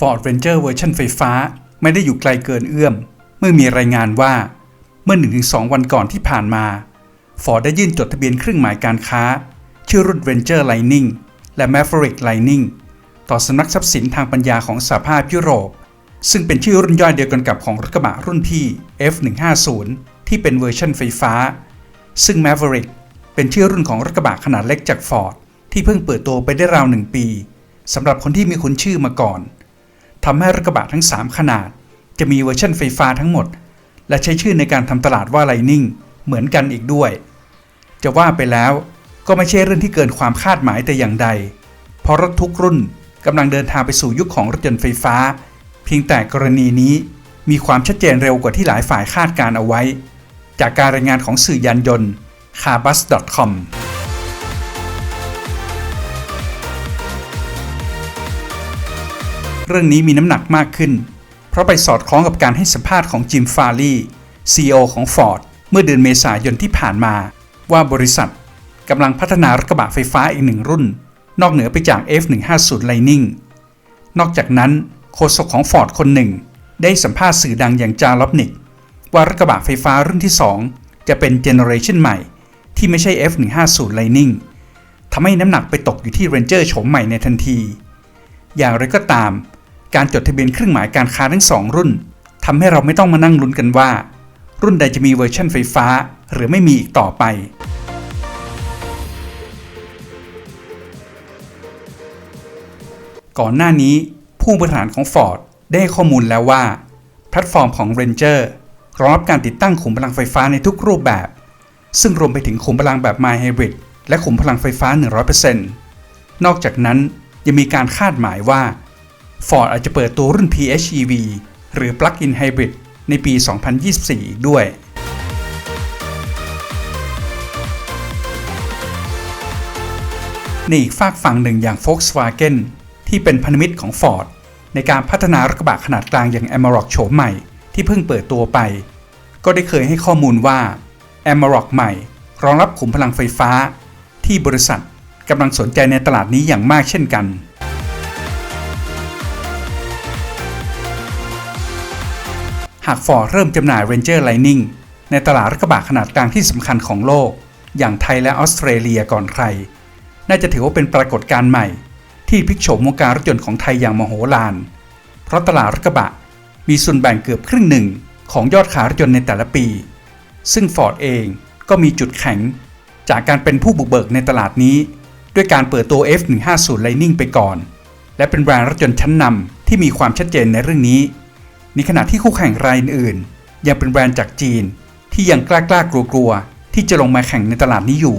Ford Ranger เวอร์ชันไฟฟ้า ไม่ได้อยู่ไกลเกินเอื้อม เมื่อมีรายงานว่า เมื่อ 1-2 วันก่อนที่ผ่านมา Ford ได้ยื่นจดทะเบียนเครื่องหมายการค้า ชื่อรุ่น Ranger Lightning และ Maverick Lightning ต่อสำนักทรัพย์สินทางปัญญาของสหภาพยุโรป ซึ่งเป็นชื่อรุ่นย่อยเดียวกันกับของรถกระบะรุ่นพี่ F150 ที่เป็นเวอร์ชันไฟฟ้า ซึ่ง Maverick เป็นชื่อรุ่นของรถกระบะขนาดเล็กจาก Ford ที่เพิ่งเปิดตัวไปได้ราวหนึ่งปีสำหรับคนที่มีคุ้นชื่อมาก่อน ทำให้รถกระบะทั้ง 3 ขนาด จะมีเวอร์ชันไฟฟ้าทั้งหมด และใช้ชื่อในการทำตลาดว่า Lightning เหมือนกันอีกด้วย จะว่าไปแล้วก็ไม่ใช่เรื่องที่เกินความคาดหมายแต่อย่างใด เพราะรถทุกรุ่นกำลังเดินทางไปสู่ยุคของรถยนต์ไฟฟ้า เพียงแต่กรณีนี้มีความชัดเจนเร็วกว่าที่หลายฝ่ายคาดการเอาไว้ จากการรายงานของสื่อยานยนต์ carbus.com เรื่องนี้มีน้ำหนักมากขึ้น เพราะไปสอดคล้องกับการให้สัมภาษณ์ของจิมฟารี CEO ของ Ford เมื่อเดือนเมษายนที่ผ่านมา ว่าบริษัทกำลังพัฒนารถกระบะไฟฟ้าอีกหนึ่งรุ่น นอกเหนือไปจาก F150 Lightning นอกจากนั้นโฆษกของ Ford คนหนึ่ง ได้สัมภาษณ์สื่อดังอย่างจาร์ลอบนิก ว่ารถกระบะไฟฟ้ารุ่นที่ 2 จะเป็นเจเนอเรชันใหม่ ที่ไม่ใช่ F150 Lightning ทำให้น้ำหนักไปตกอยู่ที่ Ranger โฉมใหม่ในทันที อย่างไรก็ตาม การจดทะเบียนเครื่องหมายการค้าทั้งสองรุ่นทำให้เราไม่ต้องมานั่งลุ้นกันว่า รุ่นใดจะมีเวอร์ชันไฟฟ้า หรือไม่มีอีกต่อไป ก่อนหน้านี้ผู้บริหารของ Ford ได้ข้อมูลแล้วว่า แพลตฟอร์มของ Ranger รองรับการติดตั้งขุมพลังไฟฟ้าในทุกรูปแบบ ซึ่งรวมไปถึงขุมพลังแบบ My Hybrid และขุมพลังไฟฟ้า 100%นอกจากนั้นยังมีการคาดหมายว่า Ford อาจจะเปิดตัวรุ่น PHEV หรือ Plug-in Hybrid ในปี 2024 อีกด้วย ในอีกฝากฝั่งหนึ่งอย่าง Volkswagen ที่เป็นพันธมิตรของ Ford ในการพัฒนารถกระบะขนาดกลางอย่าง Amarok โฉมใหม่ที่เพิ่งเปิดตัวไป ก็ได้เคยให้ข้อมูลว่า Amarok ใหม่ รองรับขุมพลังไฟฟ้า ที่บริษัทกำลังสนใจในตลาดนี้อย่างมากเช่นกันาก Ford เริ่มจำหน่าย Ranger Lightning ในตลาดรถกระบะขนาดกลางที่สำคัญของโลก อย่างไทยและออสเตรเลียก่อนใคร น่าจะถือว่าเป็นปรากฏการณ์ใหม่ ที่พลิกโฉมวงการรถยนต์ของไทยอย่างมโหฬาร เพราะตลาดรถกระบะ มีส่วนแบ่งเกือบครึ่งหนึ่งของยอดขายรถยนต์ในแต่ละปี ซึ่ง Ford เองก็มีจุดแข็ง จากการเป็นผู้บุกเบิกในตลาดนี้ ด้วยการเปิดตัว F150 Lightning ไปก่อน และเป็นแบรนด์รถยนต์ชั้นนำที่มีความชัดเจนในเรื่องนี้ ในขณะที่คู่แข่งรายอื่นๆยังเป็นแบรนด์จากจีน ที่ยังกล้ากล้ากลัวกลัวๆที่จะลงมาแข่งในตลาดนี้อยู่